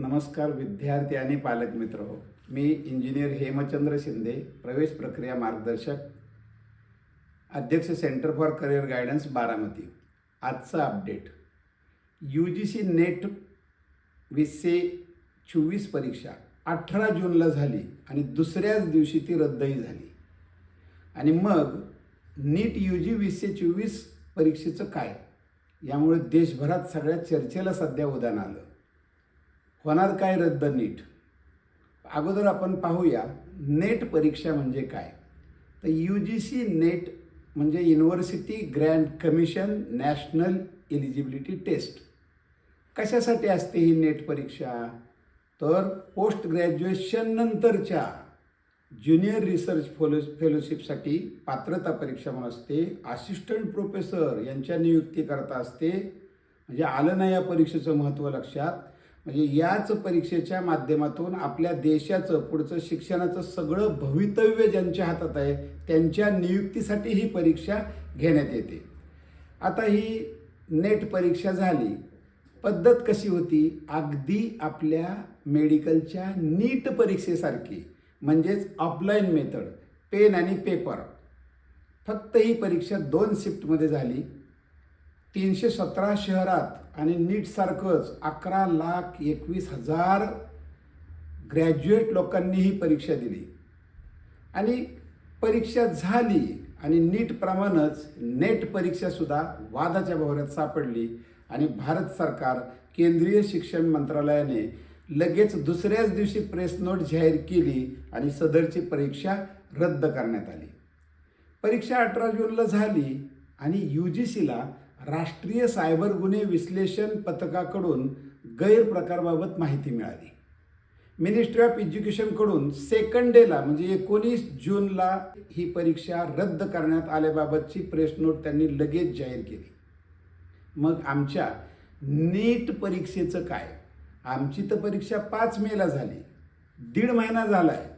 नमस्कार विद्यार्थी आणि पालक मित्र. हो मी इंजिनियर हेमचंद्र शिंदे प्रवेश प्रक्रिया मार्गदर्शक अध्यक्ष centre for career guidance Baramati. आजचा update. U G C NET वीसशे चोवीस परीक्षा अठरा जूनला झाली आणि दुसऱ्याच दिवशी ती रद्दही झाली. आणि मग नीट यू जी वीसशे चोवीस परीक्षेचं काय? यामुळे देशभरात सगळ्या चर्चेला सध्या उदाहरण आलं. होणार काय रद्द नीट? अगोदर आपण पाहूया नेट परीक्षा म्हणजे काय? तर यू जी सी नेट म्हणजे university grand commission national eligibility test कशासाठी असते ही नेट परीक्षा? तर पोस्ट ग्रॅज्युएशन नंतरच्या ज्युनियर रिसर्च फेलो फेलोशिपसाठी पात्रता परीक्षा म्हणून असते. असिस्टंट प्रोफेसर यांच्या नियुक्ती करता असते. म्हणजे आलं नाही या परीक्षेचं महत्त्व लक्षात. म्हणजे याच परीक्षेच्या माध्यमातून आपल्या देशाचं पुढचं शिक्षणाचं सगळं भवितव्य ज्यांच्या हातात आहे त्यांच्या नियुक्तीसाठी ही परीक्षा घेण्यात येते. आता ही नेट परीक्षा झाली. पद्धत कशी होती? अगदी आपल्या मेडिकलच्या नीट परीक्षेसारखी. म्हणजेच ऑफलाईन मेथड पेन आणि पेपर. फक्त ही परीक्षा दोन शिफ्टमध्ये झाली. तीनशे सतरा शहरात आणि नीटसारखंच अकरा लाख एकवीस हजार ग्रॅज्युएट लोकांनी ही परीक्षा दिली. आणि परीक्षा झाली आणि नीटप्रमाणेच नेट परीक्षासुद्धा वादाच्या भोवऱ्यात सापडली आणि भारत सरकार केंद्रीय शिक्षण मंत्रालयाने लगेच दुसऱ्याच दिवशी प्रेस नोट जाहीर केली आणि सदरची परीक्षा रद्द करण्यात आली. परीक्षा अठरा जूनला झाली आणि यू जी सीला राष्ट्रीय सायबर गुन्हे विश्लेषण पथकाकडून गैरप्रकारबाबत माहिती मिळाली. मिनिस्ट्री ऑफ एज्युकेशनकडून सेकंड डेला म्हणजे एकोणीस जूनला ही परीक्षा रद्द करण्यात आल्याबाबतची प्रेस नोट त्यांनी लगेच जाहीर केली. मग आमच्या नीट परीक्षेचं काय? आमची तर परीक्षा पाच मेला झाली. दीड महिना झाला आहे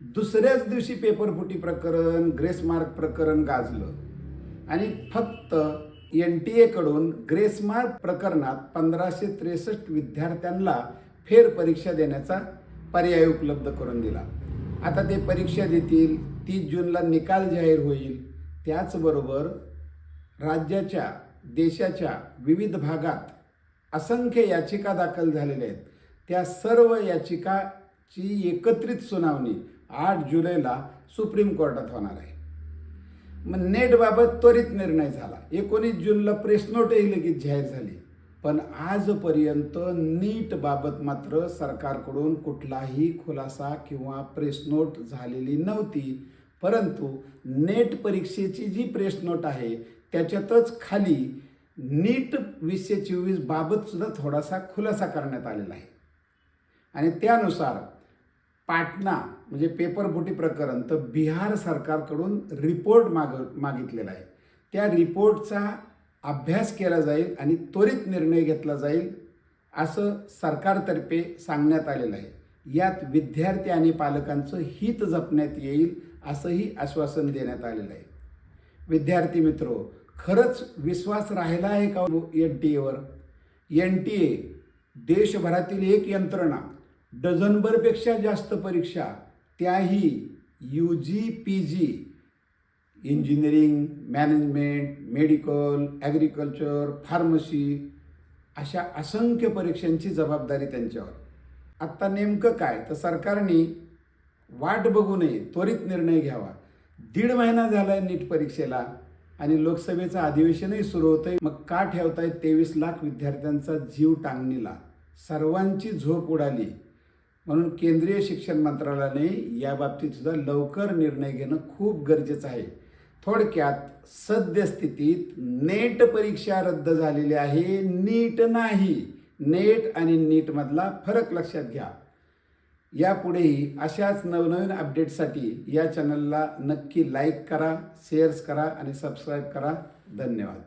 दुसऱ्याच दिवशी पेपरफुटी प्रकरण ग्रेस मार्क प्रकरण गाजलं. आणि फक्त एन टी एकडून ग्रेसमार्क प्रकरणात पंधराशे त्रेसष्ट विद्यार्थ्यांना फेर परीक्षा देण्याचा पर्याय उपलब्ध करून दिला. आता ते परीक्षा देतील तीस जूनला निकाल जाहीर होईल. त्याचबरोबर राज्याच्या देशाच्या विविध भागात असंख्य याचिका दाखल झालेल्या आहेत. त्या सर्व याचिकाची एकत्रित सुनावणी आठ जुलैला सुप्रीम कोर्टात होणार आहे. म्हणजे मग नेटबाबत त्वरित निर्णय झाला. एकोणीस जूनला प्रेस नोटही लगेच जाहीर झाली. पण आजपर्यंत नीटबाबत मात्र सरकारकडून कुठलाही खुलासा किंवा प्रेस नोट झालेली नव्हती. परंतु नेट परीक्षेची जी प्रेस नोट आहे त्याच्यातच खाली नीट वीसशे चोवीस बाबतसुद्धा थोडासा खुलासा करण्यात आलेला आहे. आणि त्यानुसार पाटणा म्हणजे पेपर प्रकरण तर बिहार सरकारकडून रिपोर्ट माग मागितलेला आहे. त्या रिपोर्टचा अभ्यास केला जाईल आणि त्वरित निर्णय घेतला जाईल असं सरकारतर्फे सांगण्यात आलेलं आहे. यात विद्यार्थी आणि पालकांचं हित जपण्यात येईल असंही आश्वासन देण्यात आलेलं आहे. विद्यार्थी मित्रो खरंच विश्वास राहिला आहे का N T ever N T A देशभरातील एक यंत्रणा डझनभरपेक्षा जास्त परीक्षा त्याही U G P G engineering management medical agriculture pharmacy अशा असंख्य परीक्षांची जबाबदारी त्यांच्यावर. आत्ता नेमकं काय? तर सरकारने वाट बघू नये त्वरित निर्णय घ्यावा. दीड महिना झाला आहे नीट परीक्षेला आणि लोकसभेचं अधिवेशनही सुरू होतंय. मग का ठेवताय तेवीस लाख विद्यार्थ्यांचा जीव टांगणीला? सर्वांची झोप उडाली. म्हणून केंद्रीय शिक्षण मंत्रालयाने याबाबतीतसुद्धा लवकर निर्णय घेणं खूप गरजेचं आहे. थोडक्यात सद्यस्थितीत नेट परीक्षा रद्द झालेली आहे नीट नाही. नेट आणि नीटमधला फरक लक्षात घ्या. यापुढेही अशाच नवनवीन अपडेटसाठी या चॅनलला नक्की लाईक करा शेअर्स करा आणि सबस्क्राईब करा. धन्यवाद.